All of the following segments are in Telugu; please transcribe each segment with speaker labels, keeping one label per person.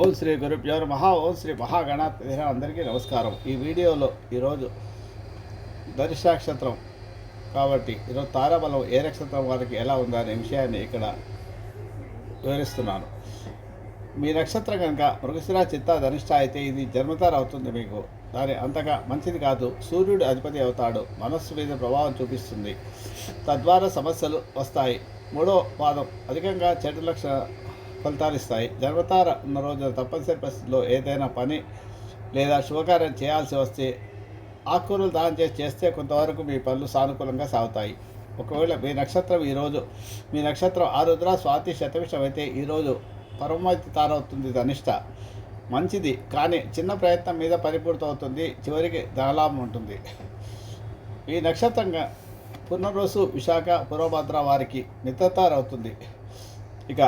Speaker 1: ఓం శ్రీ గురుభ్యో మహా ఓం శ్రీ మహాగణాధి అందరికీ నమస్కారం. ఈ వీడియోలో ఈరోజు ధనుష్ నక్షత్రం కాబట్టి ఈరోజు తారాబలం ఏ నక్షత్రం వారికి ఎలా ఉందనే విషయాన్ని ఇక్కడ వివరిస్తున్నాను. మీ నక్షత్రం కనుక మృగశిర చిత్త ధనిష్ట అయితే ఇది జన్మతార అవుతుంది మీకు. దాని అంతగా మంచిది కాదు. సూర్యుడు అధిపతి అవుతాడు. మనస్సు మీద ప్రభావం చూపిస్తుంది. తద్వారా సమస్యలు వస్తాయి. మూడో పాదం అధికంగా చెడు లక్ష ఫలితాలు ఇస్తాయి. జన్మతార ఉన్న రోజున తప్పనిసరి పరిస్థితుల్లో ఏదైనా పని లేదా శుభకార్యం చేయాల్సి వస్తే ఆకుకూరలు దానం చేసి చేస్తే కొంతవరకు మీ పనులు సానుకూలంగా సాగుతాయి. ఒకవేళ మీ నక్షత్రం ఈరోజు మీ నక్షత్రం ఆరుద్ర స్వాతి శతవిషం అయితే ఈరోజు పరమతి తారవుతుంది ధనిష్ట మంచిది కానీ చిన్న ప్రయత్నం మీద పరిపూర్తవుతుంది. చివరికి ధనలాభం ఉంటుంది. ఈ నక్షత్రంగా పునర్వసు విశాఖ పూర్వభద్ర వారికి మిత్రతారవుతుంది. ఇక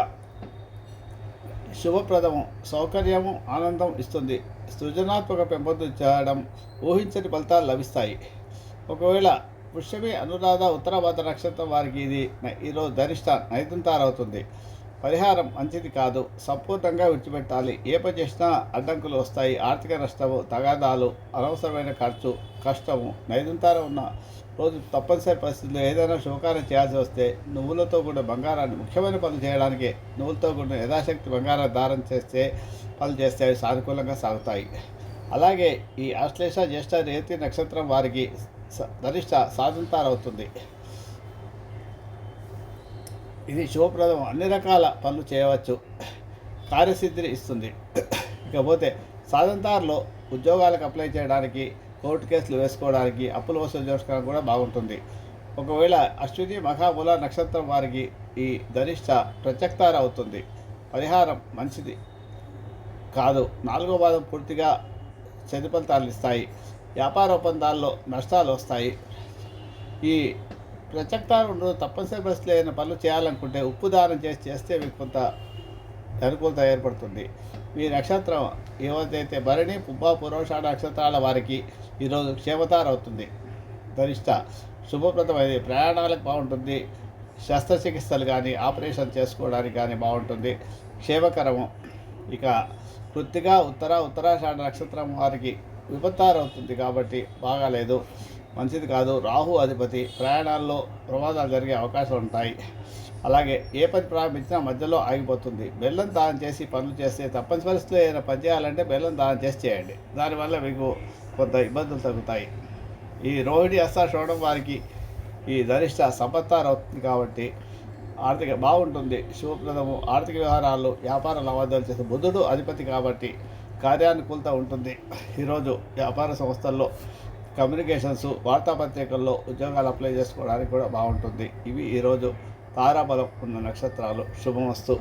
Speaker 1: శుభప్రదము సౌకర్యము ఆనందం ఇస్తుంది. సృజనాత్మక పెంపొందించడం ఊహించని ఫలితాలు లభిస్తాయి. ఒకవేళ పుష్యమి అనురాధ ఉత్తరాభద్ర నక్షత్రం వారికి ఇది న- ఈరోజు ధనిష్ట అవుతుంది పరిహారం మంచిది కాదు. సంపూర్ణంగా విడిచిపెట్టాలి. ఏ పని చేసినా అడ్డంకులు వస్తాయి. ఆర్థిక నష్టము తగాదాలు అనవసరమైన ఖర్చు కష్టము నైదుంతారం ఉన్న రోజు తప్పనిసరి పరిస్థితుల్లో ఏదైనా శుభకార్యం చేయాల్సి వస్తే నువ్వులతో కూడిన బంగారాన్ని ముఖ్యమైన పనులు చేయడానికి నువ్వులతో కూడిన యథాశక్తి బంగారం దారం చేస్తే పనులు చేస్తే అవి సానుకూలంగా సాగుతాయి. అలాగే ఈ ఆశ్లేష జ్యేష్ఠ రేతి నక్షత్రం వారికి స- ధనిష్ట సాధంతారవుతుంది ఇది శుభప్రదం. అన్ని రకాల పనులు చేయవచ్చు. కార్యసిద్ధిని ఇస్తుంది. ఇకపోతే సాధంతారులో ఉద్యోగాలకు అప్లై చేయడానికి కోర్టు కేసులు వేసుకోవడానికి అప్పులు వసూలు చేసుకోవడానికి కూడా బాగుంటుంది. ఒకవేళ అశ్విని మహాబుల నక్షత్రం వారికి ఈ ధనిష్ట ప్రత్యక్తార అవుతుంది పరిహారం మంచిది కాదు. నాలుగో పాదం పూర్తిగా చెడు ఫలితాలు ఇస్తాయి. వ్యాపార ఒప్పందాల్లో నష్టాలు వస్తాయి. ఈ ప్రత్యక్తాలు తప్పనిసరి పరిస్థితులు ఏదైనా పనులు చేయాలనుకుంటే ఉప్పు దానం చేసి చేస్తే మీకు కొంత అనుకూలత ఏర్పడుతుంది. మీ నక్షత్రం ఏవైతే భరణి పుబ్బ పురోషాఢ నక్షత్రాల వారికి ఈరోజు క్షేమతారవుతుంది. అవుతుంది ధనిష్ట శుభప్రదమైనది. ప్రయాణాలకు బాగుంటుంది. శస్త్రచికిత్సలు కానీ ఆపరేషన్ చేసుకోవడానికి కానీ బాగుంటుంది. క్షేమకరము. ఇక కృత్తిగా ఉత్తర ఉత్తరాషాఢ నక్షత్రం వారికి విపత్తారు అవుతుంది కాబట్టి బాగాలేదు. మంచిది కాదు. రాహు అధిపతి ప్రయాణాల్లో ప్రమాదాలు జరిగే అవకాశాలు ఉంటాయి. అలాగే ఏ పని ప్రారంభించినా మధ్యలో ఆగిపోతుంది. బెల్లం దానం చేసి పనులు చేస్తే తప్పని పరిస్థితుల్లో ఏదైనా పని చేయాలంటే బెల్లం దానం చేసి చేయండి. దానివల్ల మీకు కొంత ఇబ్బందులు తగ్గుతాయి. ఈ రోహిణి అస్తా చూడడం వారికి ఈ ధరిష్ట సంపత్తారు అవుతుంది కాబట్టి ఆర్థిక బాగుంటుంది. శుభప్రదము. ఆర్థిక వ్యవహారాలు వ్యాపార లావాదేవీలు చేసే బుధుడు అధిపతి కాబట్టి కార్యానుకూలత ఉంటుంది. ఈరోజు వ్యాపార సంస్థల్లో కమ్యూనికేషన్స్ వార్తాపత్రికల్లో ఉద్యోగాలు అప్లై చేసుకోవడానికి కూడా బాగుంటుంది. ఇవి ఈరోజు తారాబలం ఉన్న నక్షత్రాలు. శుభమస్తు.